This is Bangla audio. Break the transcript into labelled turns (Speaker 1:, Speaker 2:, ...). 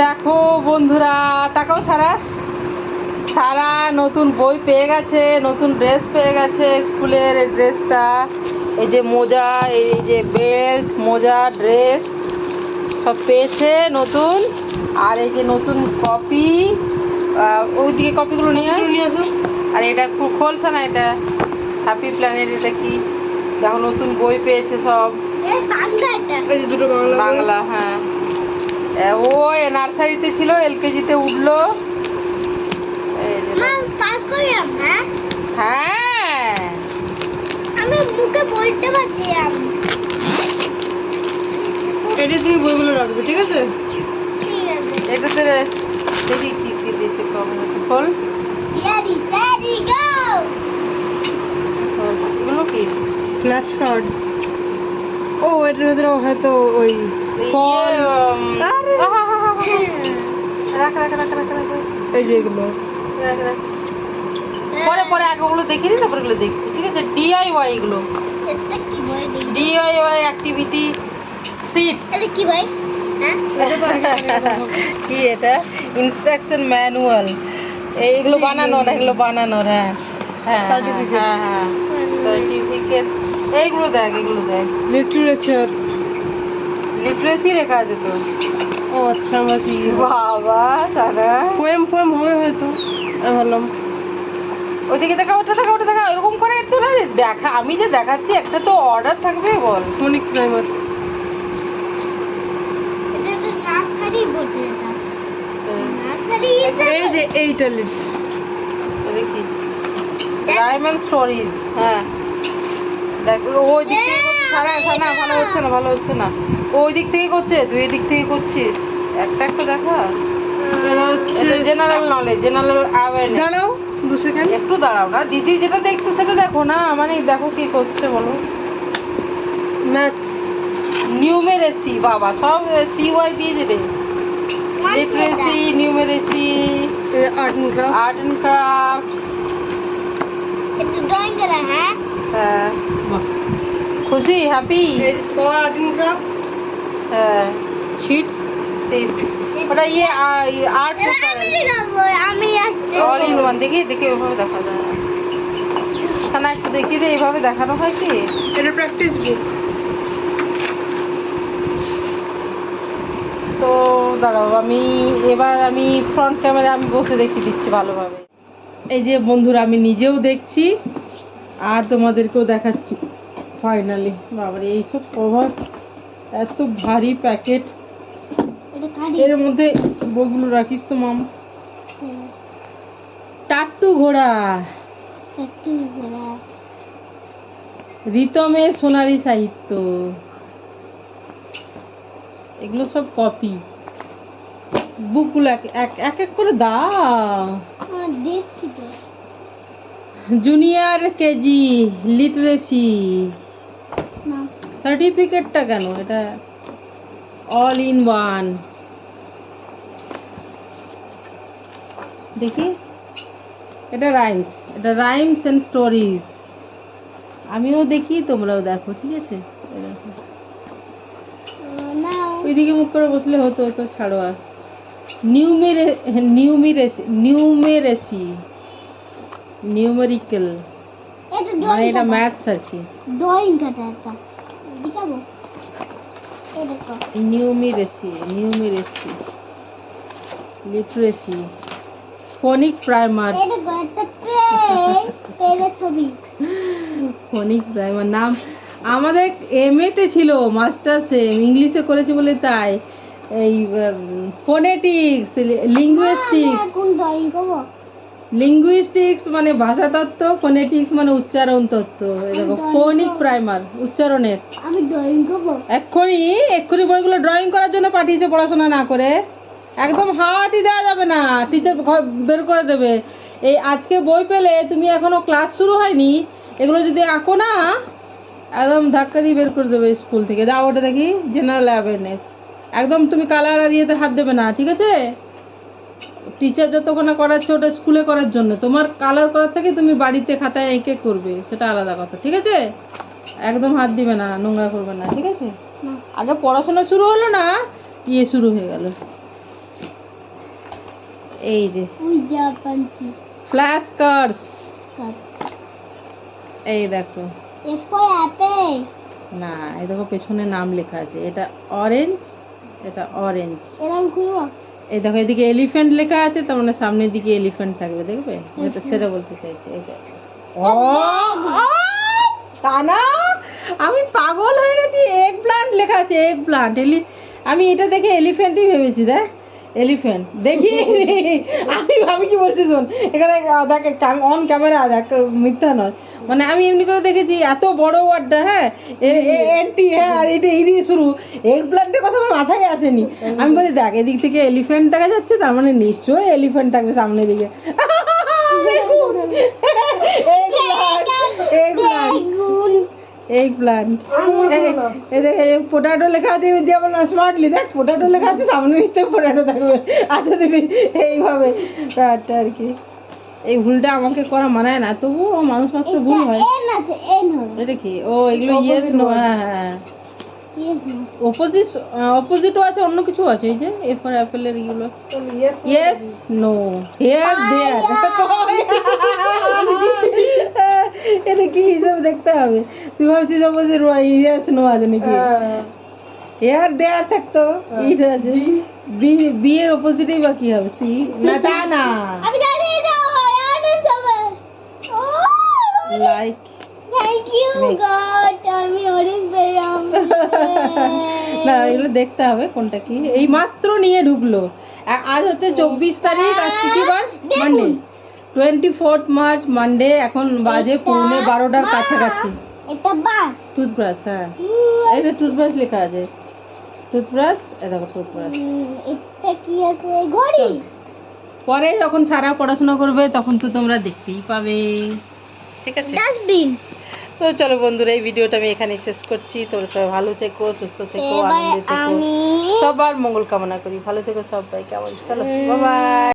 Speaker 1: দেখো বন্ধুরা তাকাও সারা। সারা নতুন বই পেয়ে গেছে নতুন ড্রেস পেয়ে গেছে স্কুলের এই ড্রেসটা। এই যে মোজা এই যে বেল্ট মোজা ড্রেস সব পেয়েছে নতুন। আর এই যে নতুন কপি ওইদিকে কপিগুলো নিয়ে নিয়ে আসো। আর এটা খুব খোলছে না এটা? হ্যাপি প্ল্যানেট এটা কি? দেখো নতুন বই পেয়েছে সব।
Speaker 2: দুটো বাংলা
Speaker 1: হ্যাঁ। ও নার্সারিতে ছিল এলকেজিতে উঠল।
Speaker 2: হ্যাঁ
Speaker 1: হ্যাঁ।
Speaker 2: আমি মুখে পারছি
Speaker 3: এটা তুমি বইগুলো রাখবে ঠিক আছে?
Speaker 2: ঠিক আছে।
Speaker 1: এটাতে দেখি কি কি দিয়েছে কম। এগুলো কি?
Speaker 3: ফ্ল্যাশ কার্ডস ও এটার ভিতরে হয়তো ওই
Speaker 1: ফল। রাখ রাখ রাখ রাখ রাখ
Speaker 3: এই যে এগুলো।
Speaker 1: রাখ, রাখ। পরে পরে আগে ওগুলো দেখিনি তারপরে এগুলো দেখছি। ঠিক আছে ডিআইওয়াই এগুলো।
Speaker 2: এটা কি বই দেখি
Speaker 1: ডিআইওয়াই অ্যাক্টিভিটি সিটস
Speaker 2: এটা কি বই? হ্যাঁ?
Speaker 1: কি এটা? ইনস্ট্রাকশন ম্যানুয়াল এইগুলো বানানোর এগুলো বানানোর হ্যাঁ। হ্যাঁ
Speaker 3: Certificate.
Speaker 1: হ্যাঁ হ্যাঁ সার্টিফিকেট এইগুলো দেখ এগুলো দেখ।
Speaker 3: লিটারেচার
Speaker 1: লিটারেসি লেখা আছে তো।
Speaker 3: ও আচ্ছা আমরা চিনি
Speaker 1: বাবা সারা।
Speaker 3: পোয়েম পোয়েম হবে হয়তো আমি ভাবলাম।
Speaker 1: ওইদিকে দেখা ওটা দেখা ওটা দেখা এরকম করে তো না দেখা আমি যে দেখাচ্ছি একটা তো অর্ডার থাকবে বল।
Speaker 3: ফোনিক প্রাইমার এই যে এইটা লিট
Speaker 1: এটা ডায়মন্ড স্টোরিজ হ্যাঁ। দেখ ওই দিক থেকে সারা সারা ভালো হচ্ছে না ভালো হচ্ছে না। ওই দিক থেকে করছে তুই এই দিক থেকে করছিস। একটা একটা দেখা।
Speaker 3: হচ্ছে
Speaker 1: জেনারেল নলেজ জেনারেল অ্যাওয়ারনেস
Speaker 3: দাঁড়াও দু সেকেন্ড
Speaker 1: একটু দাঁড়াও না দিদি যেটা দেখছে সেটা দেখো না মানে দেখো কি করছে বলো।
Speaker 3: ম্যাথস
Speaker 1: নিউমেরেসি বাবা সব সি ওয়াই রে literacy numeracy
Speaker 3: art and craft
Speaker 1: art and craft
Speaker 2: হ্যাঁ।
Speaker 1: হ্যাঁ। খুশি হ্যাপি
Speaker 3: ফর আর্ট ক্রাফট
Speaker 1: হ্যাঁ। শিটস সিটস ওটা ইয়ে আর্ট
Speaker 2: এবার আমি দেখাবো
Speaker 1: অল ইন ওয়ান দেখি দেখি ওইভাবে দেখা যায় না একটু দেখি যে এইভাবে দেখানো হয় কি?
Speaker 3: এটা প্র্যাকটিস বুক
Speaker 1: তো দাঁড়াও আমি এবার আমি ফ্রন্ট ক্যামেরা আমি বসে দেখিয়ে দিচ্ছি ভালোভাবে। এই যে বন্ধুরা আমি নিজেও দেখছি। আর তোমাদেরকেও দেখাচ্ছি ফাইনালি বাবারে এইসব কভার এত ভারী প্যাকেট। এর মধ্যে বইগুলো রাখিস তো মাম। টাট্টু ঘোড়া। রিতমের সোনারি সাহিত্য। এগুলো সব কপি বুকগুলো এক এক- এক এক করে দাও।
Speaker 2: দেখছি তো।
Speaker 1: Junior KG literacy. সার্টিফিকেটটা কেন? এটা অল ইন ওয়ান দেখি। এটা রাইমস এটা রাইমস অ্যান্ড স্টোরিজ আমিও দেখি তোমরাও দেখো ঠিক আছে? ওইদিকে মুখ করে বসলে হতো হতো ছাড়ো আর। নিউমেরে নিউমিরেসি নিউমেরেসি। নিউমেরিক্যাল
Speaker 2: এটা
Speaker 1: মানে এটা ম্যাথস আর কি।
Speaker 2: ড্রয়িং কাটা এটা দেখাবো? এই দেখো।
Speaker 1: নিউমিরেসি নিউমিরেসি লিটারেসি ফোনিক প্রাইমার
Speaker 2: ছবি।
Speaker 1: ফোনিক প্রাইমার নাম আমাদের এমএতে ছিল মাস্টার্সে ইংলিশে করেছে বলে তাই। এই ফোনেটিক্স লিঙ্গুইস্টিক্স
Speaker 2: কোন ড্রয়িং করব?
Speaker 1: লিঙ্গুইস্টিক্স মানে ভাষাতত্ত্ব ফোনেটিক্স মানে উচ্চারণ তত্ত্ব দেখো ফোনিক প্রাইমার উচ্চারণের।
Speaker 2: আমি ড্রয়িং করব।
Speaker 1: এক্ষুনি এক্ষুনি বইগুলো ড্রয়িং করার জন্য পাঠিয়েছে পড়াশোনা না করে। একদম হাতই দেওয়া যাবে না টিচার বের করে দেবে। এই আজকে বই পেলে তুমি এখনও ক্লাস শুরু হয়নি এগুলো যদি আঁকো না একদম ধাক্কা দিয়ে বের করে দেবে স্কুল থেকে। দাও ওটা দেখি জেনারেল অ্যাওয়ারনেস একদম তুমি কালার আর ইয়েতে হাত দেবে না ঠিক আছে? টিচার যতক্ষণ করাচ্ছে ওটা স্কুলে করার জন্য। তোমার কালার করার থেকে তুমি বাড়িতে খাতায় এঁকে করবে সেটা আলাদা কথা ঠিক আছে? একদম হাত দিবে না নোংরা করবে না ঠিক আছে? আগে পড়াশোনা শুরু হলো না ইয়ে শুরু হয়ে গেল। এই যে। ফ্ল্যাশ কার্স এই দেখো। না এই দেখো পেছনে নাম লেখা আছে এটা অরেঞ্জ এটা অরেঞ্জ
Speaker 2: এরকম
Speaker 1: এই দেখো এদিকে এলিফ্যান্ট লেখা আছে তার মানে সামনের দিকে এলিফ্যান্ট থাকবে দেখবে? এটা সেটা বলতে চাইছি এটা সানা? আমি পাগল হয়ে গেছি এক প্লান্ট লেখা আছে এক প্লান্ট এলি আমি এটা দেখে এলিফ্যান্টই ভেবেছি দেখ। এলিফ্যান্ট দেখি। আমি আমি কি বলছি শোন? এখানে দেখ অন ক্যামেরা দেখ মিথ্যা নয়। মানে আমি এমনি করে দেখেছি এত বড় ওয়ার্ডটা হ্যাঁ? এন্টি হ্যাঁ আর এটা এই দিয়ে শুরু। এগ প্লান্টের কথা আমার মাথায় আসেনি। আমি বলি দেখ এদিক থেকে এলিফ্যান্ট দেখা যাচ্ছে তার মানে নিশ্চয়ই এলিফ্যান্ট থাকবে সামনের দিকে। এগ প্লান্ট
Speaker 2: গুণ
Speaker 1: এগ প্লান্ট পোটাটো লেখা আছে যেমন স্মার্টলি দেখ পোটাটো লেখা আছে সামনে নিশ্চয়ই পোটাটো থাকবে। আচ্ছা দিবি এইভাবে। ব্যাপারটা আর কি। এই ভুলটা আমাকে করা মানায় না তবুও মানুষ মাত্র ভুল হয়। এটা কি? ও এগুলো ইয়েস নো হ্যাঁ হ্যাঁ।
Speaker 2: নো
Speaker 1: অপোজিট অপোজিটও আছে অন্য কিছু আছে এই যে এ ফর অ্যাপেলের এগুলো ইয়েস নো হিয়ার দেয়ার এটা কি হিসাবে দেখতে হবে? তুই ভাবছিস অপোজিট ইয়েস নো আছে নাকি? হেয়ার দেয়ার থাকতো ইট আছে। বি বি এর অপোজিটেই বা কি হবে? সি না তা না
Speaker 2: আমি জানি এটা হয় আর ও
Speaker 1: লাইক
Speaker 2: থ্যাংক ইউ গড আমি অরেঞ্জ পেলাম
Speaker 1: না এগুলো দেখতে হবে কোনটা কি। এই মাত্র নিয়ে ঢুকলো। আজ হচ্ছে চব্বিশ তারিখ আজকে কি বার Monday twenty fourth March Monday এখন বাজে পৌনে বারোটার কাছাকাছি।
Speaker 2: এটা বাস।
Speaker 1: টুথব্রাশ হ্যাঁ। এই তো টুথব্রাশ লেখা আছে। টুথব্রাশ টুথব্রাশ
Speaker 2: এটা কি আছে? ঘড়ি।
Speaker 1: পরে যখন সারা পড়াশোনা করবে তখন তো তোমরা দেখতেই পাবে। ঠিক আছে?
Speaker 2: ডাস্টবিন
Speaker 1: তো চলো বন্ধুরা এই ভিডিওটা আমি এখানে শেষ করছি। তোমরা সবাই ভালো থেকো সুস্থ থেকো আনন্দে থেকো। সবার মঙ্গল কামনা করি। ভালো থেকো সবাই কেমন? চলো বাবাই